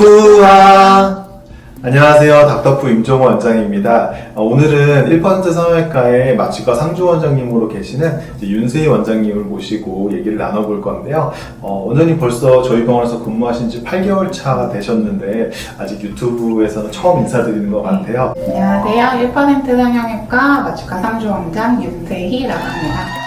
후아 안녕하세요. 닥터프 임종호 원장입니다. 어, 오늘은 1% 성형외과의 마취과 상주 원장님으로 계시는 윤세희 원장님을 모시고 얘기를 나눠볼 건데요. 어, 원장님 벌써 저희 병원에서 근무하신 지 8개월 차가 되셨는데 아직 유튜브에서는 처음 인사드리는 것 같아요. 안녕하세요. 1% 성형외과 마취과 상주 원장 윤세희라고 합니다.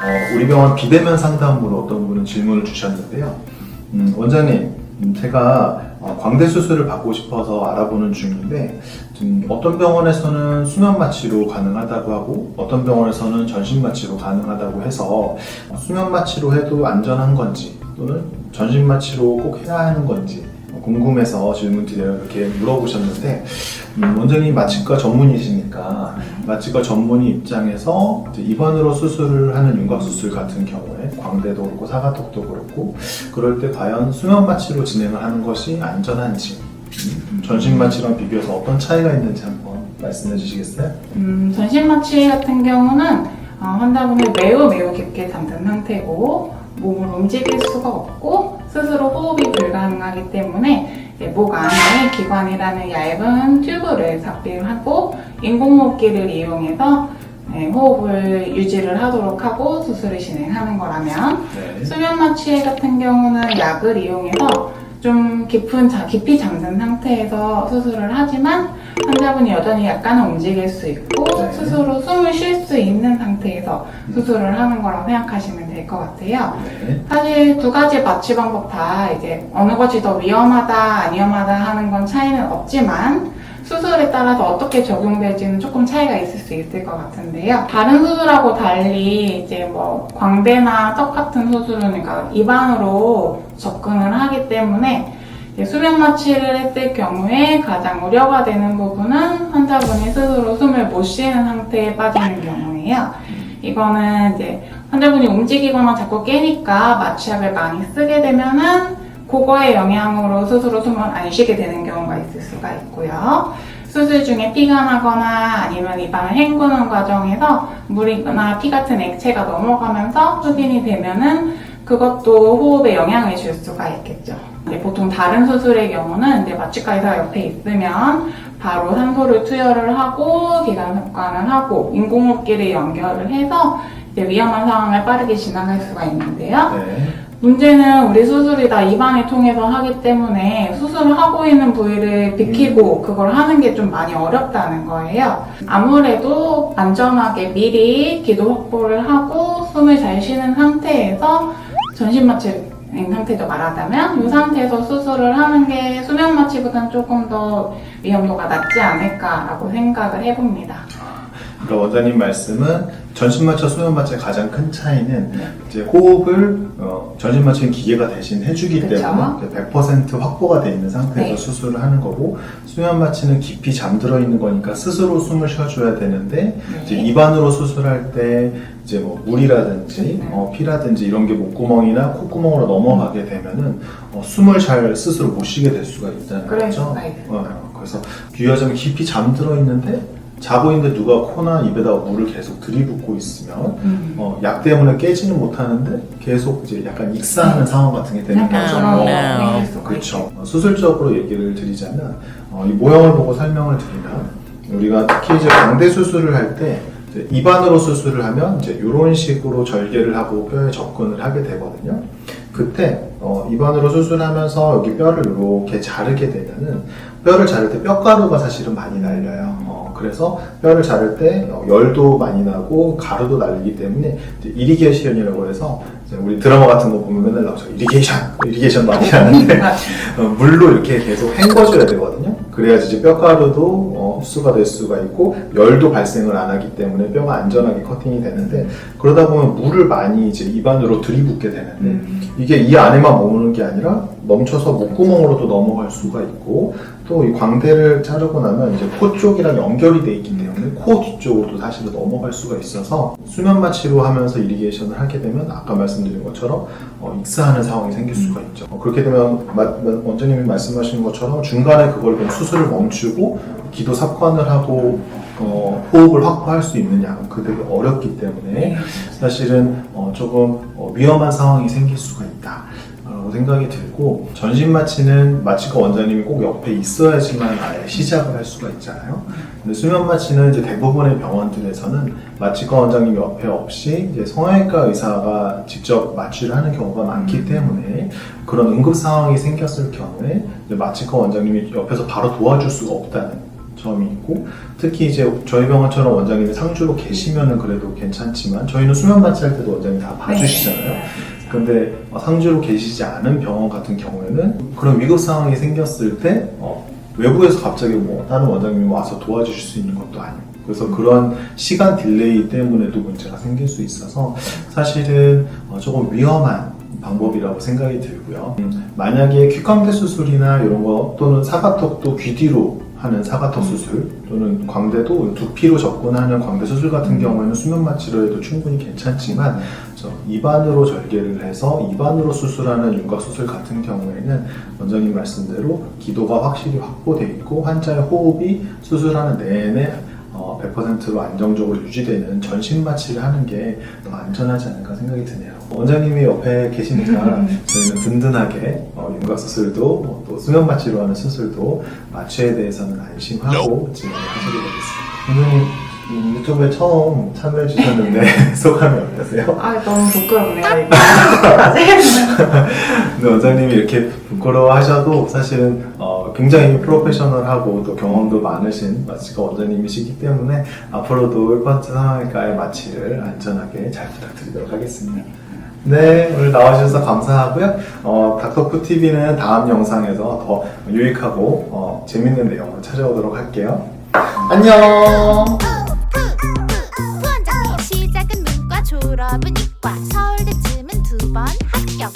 어, 우리 병원 비대면 상담으로 어떤 분은 질문을 주셨는데요. 음, 원장님, 음, 제가 어, 광대 수술을 받고 싶어서 알아보는 중인데 좀 어떤 병원에서는 수면 마취로 가능하다고 하고 어떤 병원에서는 전신 마취로 가능하다고 해서 수면 마취로 해도 안전한 건지 또는 전신 마취로 꼭 해야 하는 건지 궁금해서 질문 드려요 이렇게 물어보셨는데 음, 원장님 마취과 전문이시니까 마취과 전문의 입장에서 이제 입안으로 수술을 하는 윤곽 수술 같은 경우에 광대도 그렇고 사각턱도 그렇고 그럴 때 과연 수면 마취로 진행을 하는 것이 안전한지 음, 전신 마취랑 비교해서 어떤 차이가 있는지 한번 말씀해 주시겠어요? 음, 전신 마취 같은 경우는 어, 환자분이 매우 매우 깊게 잠든 상태고 몸을 움직일 수가 없고 스스로 호흡이 불가능하기 때문에 목 안에 기관이라는 얇은 튜브를 삽입을 하고 인공호흡기를 이용해서 네, 호흡을 유지를 하도록 하고 수술을 진행하는 거라면 네. 수면 마취 같은 경우는 약을 이용해서 좀 깊은 자, 깊이 잠든 상태에서 수술을 하지만 환자분이 여전히 약간은 움직일 수 있고 네. 스스로 숨을 쉴 수 있는 상태에서 수술을 하는 거라고 생각하시면 될 것 같아요. 네. 사실 두 가지 마취 방법 다 이제 어느 것이 더 위험하다 안 위험하다 하는 건 차이는 없지만 수술에 따라서 어떻게 적용될지는 조금 차이가 있을 수 있을 것 같은데요. 다른 수술하고 달리 이제 뭐 광대나 턱 같은 수술은 그러니까 입안으로 접근을 하기 때문에 수면 마취를 했을 경우에 가장 우려가 되는 부분은 환자분이 스스로 숨을 못 쉬는 상태에 빠지는 경우예요. 이거는 이제 환자분이 움직이거나 자꾸 깨니까 마취약을 많이 쓰게 되면은 그거의 영향으로 스스로 숨을 안 쉬게 되는 경우가 있을 수가 있고요. 수술 중에 피가 나거나 아니면 입안을 헹구는 과정에서 물이나 피 같은 액체가 넘어가면서 흡인이 되면은 그것도 호흡에 영향을 줄 수가 있겠죠. 보통 다른 수술의 경우는 마취과 의사 옆에 있으면 바로 산소를 투여를 하고 기관 습관을 하고 인공호흡기를 연결을 해서 이제 위험한 상황을 빠르게 지나갈 수가 있는데요. 네. 문제는 우리 수술이 다 입안을 통해서 하기 때문에 수술을 하고 있는 부위를 비키고 그걸 하는 게 좀 많이 어렵다는 거예요. 아무래도 안전하게 미리 기도 확보를 하고 숨을 잘 쉬는 상태에서 전신 마취인 상태도 말하자면 이 상태에서 수술을 하는 게 수면 마취보다는 조금 더 위험도가 낮지 않을까라고 생각을 해봅니다. 그러니까 원장님 말씀은 전신 마취와 수면 마취의 가장 큰 차이는 네. 이제 호흡을 어, 전신 마취는 기계가 대신 해주기 그쵸. 때문에 100% 확보가 돼 있는 상태에서 네. 수술을 하는 거고 수면 마취는 깊이 잠들어 있는 거니까 스스로 숨을 쉬어줘야 되는데 이제 네. 입안으로 수술할 때 이제 뭐 물이라든지 네. 어, 피라든지 이런 게 목구멍이나 콧구멍으로 넘어가게 되면은 어, 숨을 잘 스스로 못 쉬게 될 수가 있다는 그럴 거죠. 어, 그래서 비유하자면 깊이 잠들어 있는데 자고 있는데 누가 코나 입에다가 물을 계속 들이붓고 있으면 음. 어, 약 때문에 깨지는 못하는데 계속 이제 약간 익사하는 상황 같은 게 되는 약간 거죠. 어, 수가 그렇죠. 어, 수술적으로 얘기를 드리자면 어, 이 모형을 보고 설명을 드리면 우리가 특히 이제 광대 수술을 할 때 입안으로 수술을 하면 이제 이런 식으로 절개를 하고 뼈에 접근을 하게 되거든요. 그때 어, 입안으로 수술하면서 여기 뼈를 이렇게 자르게 되면은 뼈를 자를 때 뼈가루가 사실은 많이 날려요. 어, 그래서 뼈를 자를 때 어, 열도 많이 나고 가루도 날리기 때문에 이제 이리게이션이라고 해서 이제 우리 드라마 같은 거 보면 맨날 나오죠. 이리게이션, 이리게이션 많이 하는데 어, 물로 이렇게 계속 헹궈줘야 되거든요. 그래야지 뼈가루도 어, 흡수가 될 수가 있고 열도 발생을 안 하기 때문에 뼈가 안전하게 커팅이 되는데 그러다 보면 물을 많이 이제 입안으로 들이붓게 되는데 음. 이게 이 안에만 머무는 게 아니라 멈춰서 목구멍으로도 넘어갈 수가 있고 또 이 광대를 자르고 나면 이제 코 쪽이랑 연결이 돼 있기 때문에 코 뒤쪽으로도 사실은 넘어갈 수가 있어서 수면 마취로 하면서 이리게이션을 하게 되면 아까 말씀드린 것처럼 어, 익사하는 상황이 생길 수가 있죠. 어, 그렇게 되면 마- 마- 원장님이 말씀하신 것처럼 중간에 그걸 수술을 멈추고 기도 삽 관을 하고 어, 호흡을 확보할 수 있는 약은 그대로 어렵기 때문에 사실은 어, 조금 어, 위험한 상황이 생길 수가 있다. 라고 생각이 들고 전신 마취는 마취과 원장님이 꼭 옆에 있어야지만 아예 시작을 할 수가 있잖아요. 근데 수면 마취는 이제 대부분의 병원들에서는 마취과 원장님 옆에 없이 이제 성형외과 의사가 직접 마취를 하는 경우가 많기 때문에 그런 응급 상황이 생겼을 경우에 마취과 원장님이 옆에서 바로 도와줄 수가 없다는 점이 있고 특히 이제 저희 병원처럼 원장님이 상주로 계시면은 그래도 괜찮지만 저희는 수면 마취할 때도 원장님 다 봐주시잖아요. 근데 어, 상주로 계시지 않은 병원 같은 경우에는 그런 위급 상황이 생겼을 때 어, 외부에서 갑자기 뭐 다른 원장님이 와서 도와주실 수 있는 것도 아니고 그래서 그런 시간 딜레이 때문에도 문제가 생길 수 있어서 사실은 어, 조금 위험한 방법이라고 생각이 들고요. 음, 만약에 귓광대 수술이나 이런 거 또는 사각턱도 귀 뒤로 하는 사각턱 수술 또는 광대도 두피로 접근하는 광대 수술 같은 경우에는 수면 마취로 해도 충분히 괜찮지만 저 입안으로 절개를 해서 입안으로 수술하는 윤곽 수술 같은 경우에는 원장님 말씀대로 기도가 확실히 확보돼 있고 환자의 호흡이 수술하는 내내 어, 100%로 안정적으로 유지되는 전신 마취를 하는 게 더 안전하지 않을까 생각이 드네요. 원장님이 옆에 계시니까 저희는 든든하게 어, 윤곽 수술도 어, 또 수면 마취로 하는 수술도 마취에 대해서는 안심하고 진행하시게 되겠습니다. 원장님 음, 유튜브에 처음 참여해 주셨는데 소감이 어떠세요? 아 너무 부끄럽네요 이거? 근데 원장님이 이렇게 부끄러워하셔도 사실은 어, 굉장히 프로페셔널하고 또 경험도 많으신 마취가 원장님이시기 때문에 앞으로도 1번째 상황외과의 마취를 안전하게 잘 부탁드리도록 하겠습니다. 네, 오늘 나와주셔서 감사하고요. 어, 닥터푸 TV는 다음 영상에서 더 유익하고 어, 재밌는 내용으로 찾아오도록 할게요. 안녕! 시작은 문과 졸업은 이과 서울대쯤은 두 번 합격